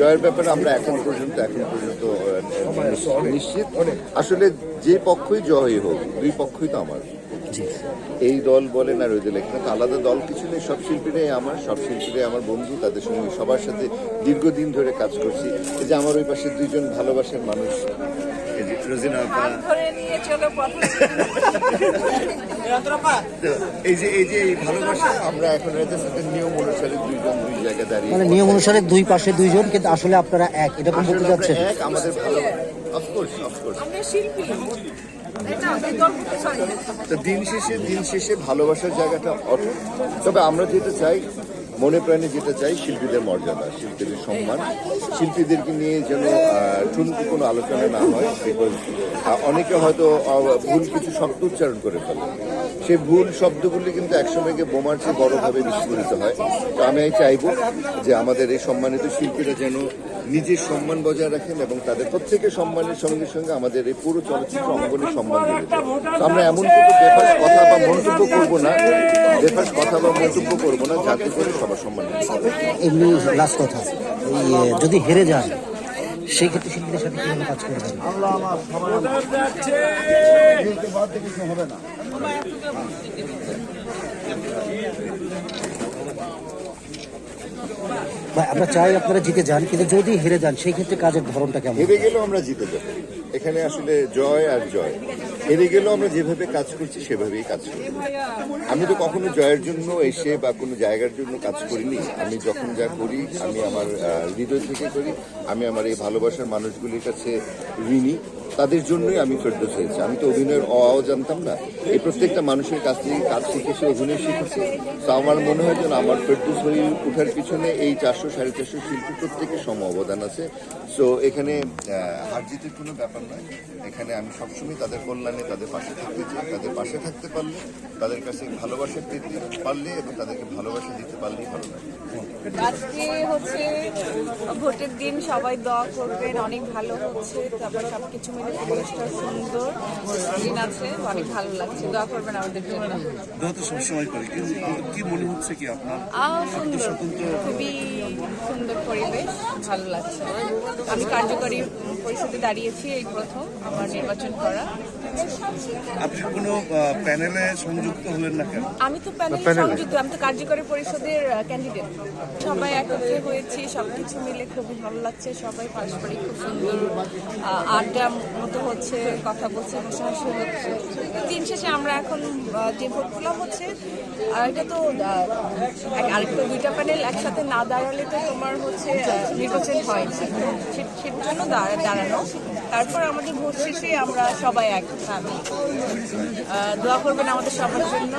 জয়ের ব্যাপারে আমরা এখন পর্যন্ত এখন পর্যন্ত নিশ্চিত। আসলে যে পক্ষই জয়ই হোক দুই পক্ষই তো আমার। এই দল বলেন আর ওই দল এখানে তো আলাদা দল কিছু নেই সব শিল্পীরাই আমার সব শিল্পীরাই আমার বন্ধু তাদের সঙ্গে সবার সাথে দীর্ঘদিন ধরে কাজ করছি। এই যে আমার ওই পাশে দুইজন ভালোবাসার মানুষ রোজিনা আপা এই যে এই যে এই ভালোবাসা আমরা এখন নিয়ম অনুসারে দুইজন দুই জায়গায় দাঁড়িয়ে মানে নিয়ম অনুসারে দুই পাশে দুইজন কিন্তু আসলে আপনারা এক। এটা বলতে যাচ্ছেন? এক আমাদের ভালো অফকোর্স অফকোর্স আমরা শিল্পী। এটা আমাদের দল করতে পারি তো দিন শেষে দিন শেষে ভালোবাসার জায়গাটা অটুট তবে আমরা যেটা চাই মনে প্রাণে যেটা চাই শিল্পীদের মর্যাদা শিল্পীদের সম্মান। শিল্পীদেরকে নিয়ে যেন আহ, কোনো আলোচনা না হয় বিকজ অনেকে হয়তো ভুল কিছু শব্দ উচ্চারণ করে ফেলে। সেই ভুল শব্দগুলি কিন্তু একসময় গিয়ে বোমার চেয়ে বড়ভাবে বিস্ফোরিত হয়। তো আমি চাইব যে আমাদের এই সম্মানিত শিল্পীরা যেন নিজের সম্মান বজায় রাখেন এবং তাদের প্রত্যেকের সম্মানের সঙ্গে সঙ্গে আমাদের এই পুরো চলচ্চিত্র অঙ্গনের সম্মান তো আমরা এমন কোনো বেফাস কথা বা মন্তব্য করব না বেফাস কথা বা মন্তব্য করব না যাতে করে সবার সম্মান এমনি লাস্ট কথা যদি হেরে যান সেই ক্ষেত্রে শিল্পীদের সাথে কীভাবে কাজ করবেন? ভাই আমরা চাই আপনারা জিতে যান কিন্তু যদি হেরে যান সেই ক্ষেত্রে কাজের ধরনটা কেমন? হেরে গেলেও আমরা জিতে যাব। এখানে আসলে জয় আর জয়। হেরে গেলেও আমরা যেভাবে কাজ করছি, সেভাবেই কাজ করি। আমি তো কখনো জয়ের জন্য এসে বা কোনো জায়গার জন্য কাজ করিনি। আমি যখন যা করি, আমি আমার হৃদয় থেকে করি। আমি আমার এই ভালোবাসার মানুষগুলির কাছে ঋণী। তাদের জন্যই আমি ফেরদোস হয়েছি। আমি তো অভিনয়ের অও জানতাম না। এই প্রত্যেকটা মানুষের কাছ থেকে কাজ শিখেছি, অভিনয় শিখেছি। তো আমার মনে হয় যেন আমার ফেরদোস হয়ে ওঠার পিছনে এই চারশো, সাড়ে চারশো শিল্পী প্রত্যেকের সম অবদান আছে। সো এখানে হার জিতের কোনো ব্যাপার নয়। এখানে আমি সবসময় তাদের কল্যাণে তাদের পাশে থাকতে চাই তাদের পাশে থাকতে পারলে তাদের কাছে ভালোবাসা পেতে পারলে এবং তাদেরকে ভালোবাসা দিতে পারলেই ভালো লাগে। আজকে হচ্ছে ভোটের দিন সবাই দোয়া করবেন অনেক ভালো হচ্ছে। তারপর সবকিছু মিলে পরিবেশটা সুন্দর দিন আছে অনেক ভালো লাগছে। দোয়া করবেন আমাদের জন্য। দোয়া তো সবসময় করি কিন্তু কি মনে হচ্ছে কি আপনার? সুন্দর। খুবই সুন্দর পরিবেশ ভালো লাগছে। আমি কার্যকরী পরিষদে দাঁড়িয়েছি এই প্রথম আমার নির্বাচন করা। আপনি কোনো প্যানেলে সংযুক্ত হলেন না কেন? আমি তো প্যানেলে সংযুক্ত আমি তো কার্যকরী পরিষদের ক্যান্ডিডেট সবাই একত্রে হয়েছি সবকিছু মিলে খুবই ভালো লাগছে। সবাই পারস্পরিক খুব সুন্দর আড্ডা মতো হচ্ছে কথা বলছে হাসাহাসি হচ্ছে। দিন শেষে আমরা এখন যে ভোটগুলো হচ্ছে আহ, এটা তো আরেকটা দুইটা প্যানেল একসাথে না দাঁড়ালে তো তোমার হচ্ছে নির্বাচন হয় সেটার জন্য দাঁড়া- দাঁড়ানো। তারপর আমাদের ভোট শেষে আমরা সবাই এক আমি দোয়া করবেন আমাদের সবার জন্য।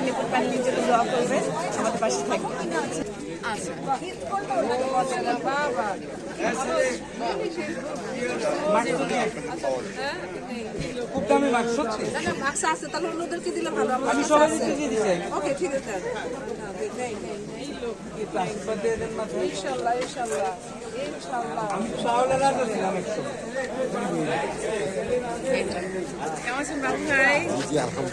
নিপুণ প্যানেলের জন্য দোয়া করবেন। আমাদের পাশে আচ্ছা বাবা খুব দামি মাছ সত্যি আছে তাহলে অন্যদেরকে দিলে ভালো আমার আমি সবাই ওকে ঠিক আছে। ইনশাল্লাহ ইনশাল্লাহ ইনশাল্লাহ। আমি রাজা কেমন আছেন বাবু ভাই? আচ্ছা